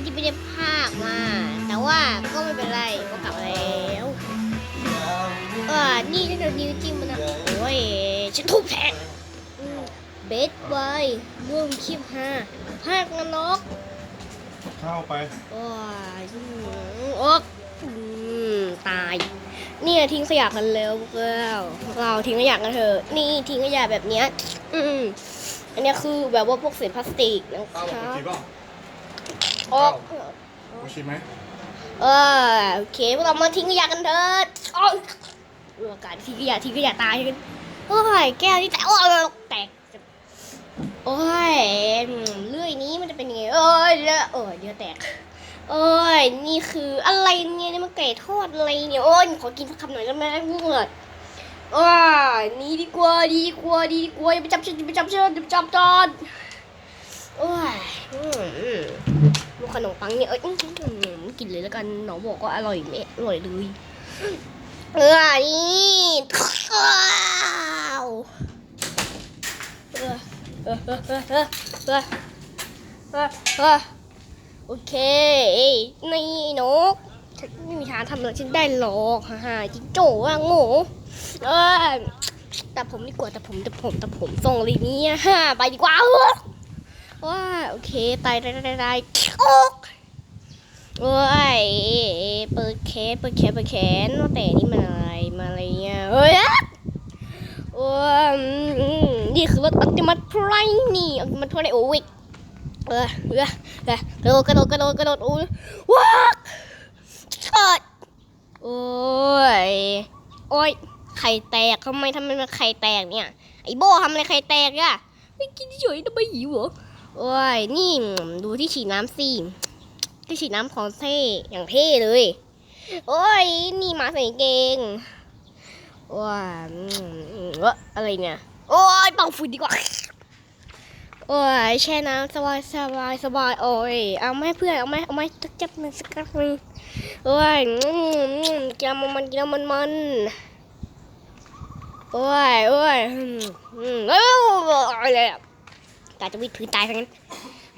แต่ที่ไม่ได้ภาคมา แต่ว่าก็ไม่เป็นไรก็กลับมาแล้วเออนี่ถ้าโดนนิ้วจิ้มมันนะโอ้ยฉันทุบแทนเบสไว้ร่วมคลิปห้าภาคนรกเข้าไปโอ้ยอืมโอ๊กตาย เนี่ยทิ้งขยะกันแล้วพวกเราพวกเราทิ้งขยะกันเถอะ นี่ทิ้งขยะแบบเนี้ย อืมอันนี้คือแบบว่าพวกเศษพลาสติกนะครับชิมป่ะ โอ๊กมาชิมไหมเออโอเคพวกเรามาทิ้งขยะกันเถอะโอ๊ยเออการทิ้งขยะทิ้งขยะตายกันโอ้ยแก้วที่แตกโอ้ยแตกโอ้ยอืมเลื่อยนี้มันจะเป็นยังไงเอ้ยเลือดเออเดี๋ยวแตกโอ้ยนี่คืออะไรเนี่ยนี่มันไก่ทอดอะไรเนี่ยโอ้ยขอกินสักคำหน่อยได้ไหมเมื่อโอ้ยนี่ดีกว่าดีกว่าดีกว่าอย่าไปจับฉันอย่าไปจับฉันอย่าไปจับจอนโอ้ยอืมอืมลูก ขนมปังเนี่ยเอ้ยกินเลยแล้วกันหนอบอกว่าอร่อยไหมอร่อยเลยเออนี่ข้าเออเออโอเคนี่นกไม่มีทางทำเลยฉันได้หรอกฮ่าจิ้งโจ้ว่าโง่เออแต่ผมดีกว่าแต่ผมแต่ผมแต่ผมส่งเลยเนี่ยฮ่าไปดีกว่า ว้าโอเคตายตายตายตายโอ๊กโอ้ยเปิดแขนเปิดแขนเปิดแขนว่าแต่นี่มันอะไรมาอะไรเนี่ยเฮ้ยโอ้ยอืมนี่คือรถอัติมัตไพรนี่อัติมัตไพรโอ้ยเออเออเออกระโดดกระโดดกระโดดกระโดดโอ้ยว้าเอิดโอ้ยโอ้ยไข่แตกทำไมทำไมมันไข่แตกเนี่ยไอ้โบทำอะไรไข่แตกอะไม่กินเฉยทำไมหิวเหรอ โอ้ย นี่ดูที่ฉีดน้ำสิที่ฉีดน้ำของเท่อย่างเท่เลย โอ้ย นี่มาใส่เกงว้าอืมอืมเอออะไรเนี่ย โอ้ยเป่าฝุ่นดีกว่า โอ้ยแช่น้ำสบายสบายสบายโอ้ย เอาไหมเพื่อนเอาไหมเอาไมจักจับมันสักกักหนึงโอ้ยกินมันมันกินแล้มันมันโอ้ยโอ้ยอืมอืมเอ้าอะไรอะ กาจะวิดพื้นตายทั้งนั้น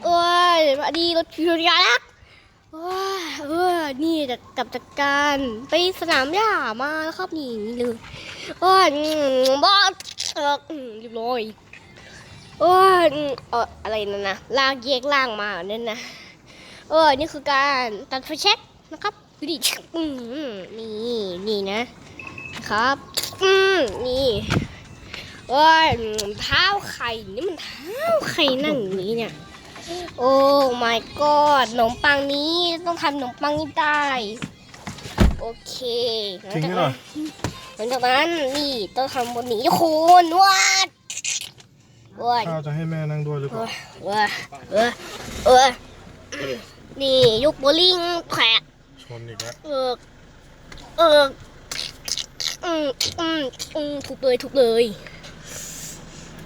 โอ้ยมาดีรถพิรยาลักโอ้ยเออนี่จะกลับจากการไปสนามหญ้ามาแล้วครับนี่นี่เลยโอ้ยอืมบ้าเออเรียบร้อยโอ้ยอืมเอออะไรนั่นนะลากแยกล่างมาเนี่ยนะเออนี่คือการตัดไฟแช็กนะครับดูดิอืมนี่นี่นะ ครับ อืมนี่ โอ้ยอืมเท้าไข่นี่มันเท้าไข่นั่งอย่างนี้เนี่ย โอ้ my god ขนมปังนี้ต้องทำขนมปังนี้ได้ โอเคหลัทิ้งจากให้หน่นั้อนยหลังจากนั้นนี่ต้องทำบนนี้โคนวาดวาดข้าวจะให้แม่นั่งด้วยหรือเปเอล่าอเออเออเออนี่ยุกโบลิ่งแขกชนอีกแล้วเออเอออืมอืมอืมทุบเลยทุบเลย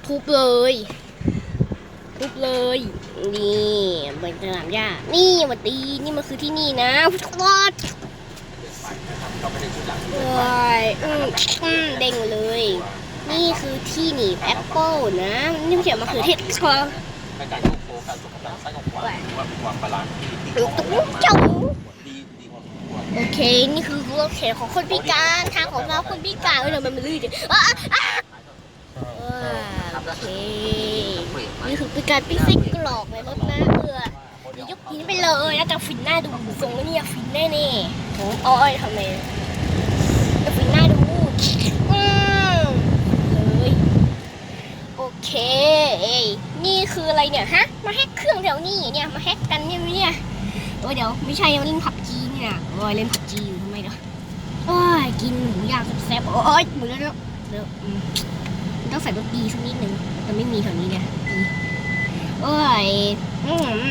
ทุบเลยทุบเลย นี่เป็นสนามหญ้านี่มาตีนี่มันคือที่นี่นะวอดโอ้ยอืมอืมเด้งเลย นี่คือที่หนีบแอปเปิลนะนี่ไม่ใช่มะเขือเทศชอในการควบคุมการสุขภาพซ้ายกับขวาหรือว่าความบาลานซ์ที่ที่ลูกตุ๊กเจ้าโอเค นี่คือรถเข็นของคนพิการ ทางของเราคนพิการเออเดี๋ยวมันไม่ลื่นอะ นี่คือเป็นการปิ้งไส้กรอกในรถนะเออยกหินไปเลยแล้วจะฟินหน้าดูทรงแล้วนี่ยฟินแน่แน่ๆโอ้ยอ้อยทำไมจะฟินหน้าดูอืมเลยโอเคนี่คืออะไรเนี่ยฮะมาแฮกเครื่องแถวนี้เนี่ยมาแฮกกันเนี่ยเนี่ยโอ้เดี๋ยวไม่ใช่มาเล่นผับจีเนี่ยโอ้ยเล่นผับจีอยู่ทำไมเนาะโอ้ยกินหมูย่างแซ่บๆโอ้ยหมดแล้วเนอะเดี๋ยวอืม ต้องใส่รสดีสักนิดนึงแต่ไม่มีแถวนี้เนี่ยอืมโอ้ยอืม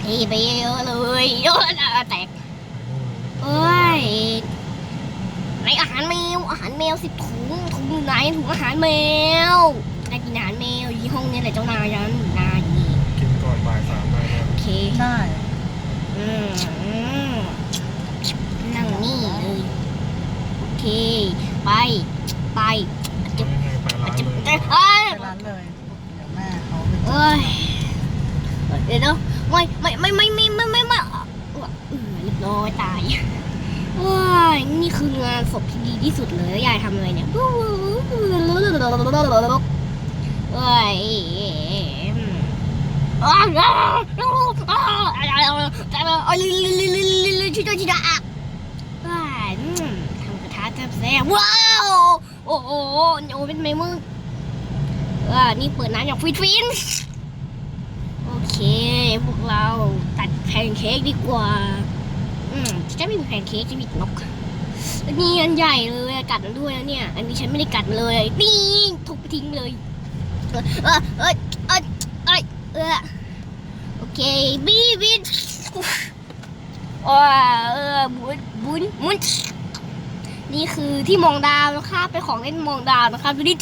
เทไปเยอะเลยโอ้ยแตกโอ้ยไหนอาหารแมวอาหารแมวสิถุงถุงอยู่ไหนถุงอาหารแมวได้กินอาหารแมวยี่ห้องเนี่ยแหละเจ้านายฉันนายนี่กินก่อนบ่ายสามได้แล้วโอเคได้อืมอืมนั่งนี่เลยโอเค ไป ไป เลยเอ้ยไปร้านเลยเดี๋ยวแม่เขาไปเอ้ยเดี๋ยวนะไม่ไม่ไม่ไม่ไม่ไม่ไม่ไม่โอ้ยตายว้ายนี่คืองานศพที่ดีที่สุดเลยยายทำอะไรเนี่ยเอ้ยอ้าวอ้าวอ้าวอ้าวอ้าวอ้าวชิดชิดอะว้ายทำกระทะแซ่บว้าว โอ้โหโอ้เป็นไงมึง อ่านี่เปิดน้ำอย่างฟินฟินโอเค พวกเราตัดแพนเค้กดีกว่า อืมจะไม่มีแพนเค้กจะมีนกอันนี้อันใหญ่เลยกัดด้วยนะเนี่ย อันนี้ฉันไม่ได้กัดเลยนี่ทุบทิ้งเลยเออเออเออเออเออโอเคบีบินว้าเออบุญบุญมุนนี่คือที่มองดาวนะครับเป็นของเล่นมองดาวนะครับดูดิ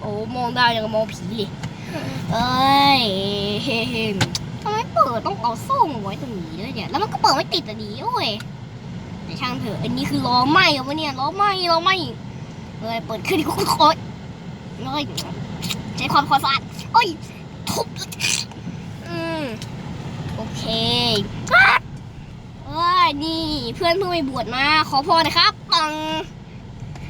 โอ้มองดาวอย่างกับมองผีเลยเอ้ยเฮ้เฮ้ทำไมเปิดต้องเอาโซ่มาไว้ตรงนี้ด้วยเนี่ย แล้วมันก็เปิดไม่ติดอะดีโอ้ยแต่ช่างเถอะ อันนี้คือล้อไหม้เหรอวะเนี่ยล้อไหม้ล้อไหม้เอ้ยเปิดขึ้นก็โคตรเอ้ยใช้ความความสะอาดโอ้ยทุบอืมโอเคอะเอ้ยนี่เพื่อนเพิ่งไปบวชมาขอพรนะครับปัง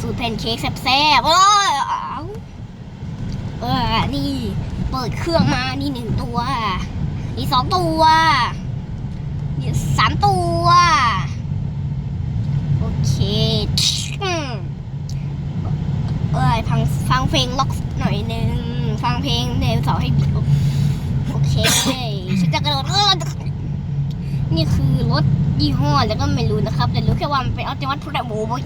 สูตรแพนเค้กแซ่บๆเออเอาเออนี่เปิดเครื่องมานี่หนึ่งตัวนี่สองตัวนี่สามตัว โอเคเอ้ยฟังฟังเพลงล็อกหน่อยหนึ่งฟังเพลงเดวสาร์ให้บิดโอเคฉันจะกระโดดนี่คือรถยี่ห้อแล้วก็ไม่รู้นะครับ แต่รู้แค่ว่ามันเป็นออติมัสพระโบย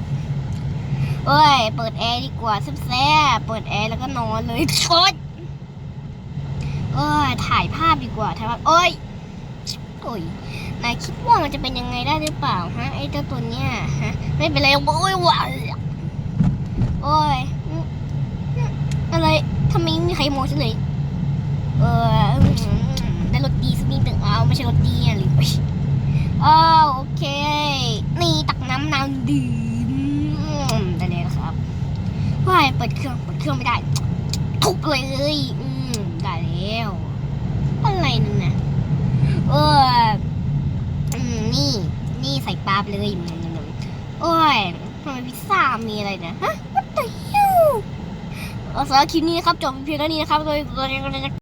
เอ้ย เปิดแอร์ดีกว่าแซ่บๆเปิดแอร์แล้วก็นอนเลยโอ๊ยเอ้ย ถ่ายภาพดีกว่าถ่ายภาพเอ้ยโอ้ยนายคิดว่ามันจะเป็นยังไงได้หรือเปล่าฮะไอ้เจ้าตัวเนี้ยฮะไม่เป็นไรโอ้ยว้าโอ้ยอะไรทำไมไม่มีใครโมองฉันเลยเออได้รถดีสักนิดหนึ่งเอาไม่ใช่รถดีอะหรืออ้าโอเค นี่ตักน้ำน้ำดื่ ว้ายเปิดเครื่องเปิดเครื่องไม่ได้ทุบเลยอืมได้แล้วอะไรนั่นนะเอออืมนี่ นี่ใส่ปลาบเลยอืมโอ้ยทำไมพิซซ่ามีอะไรเนี่ยฮะ what the hell เอาสำหรับคลิปนี้นะครับจบเพียงเท่านี้นะครับโดยโดย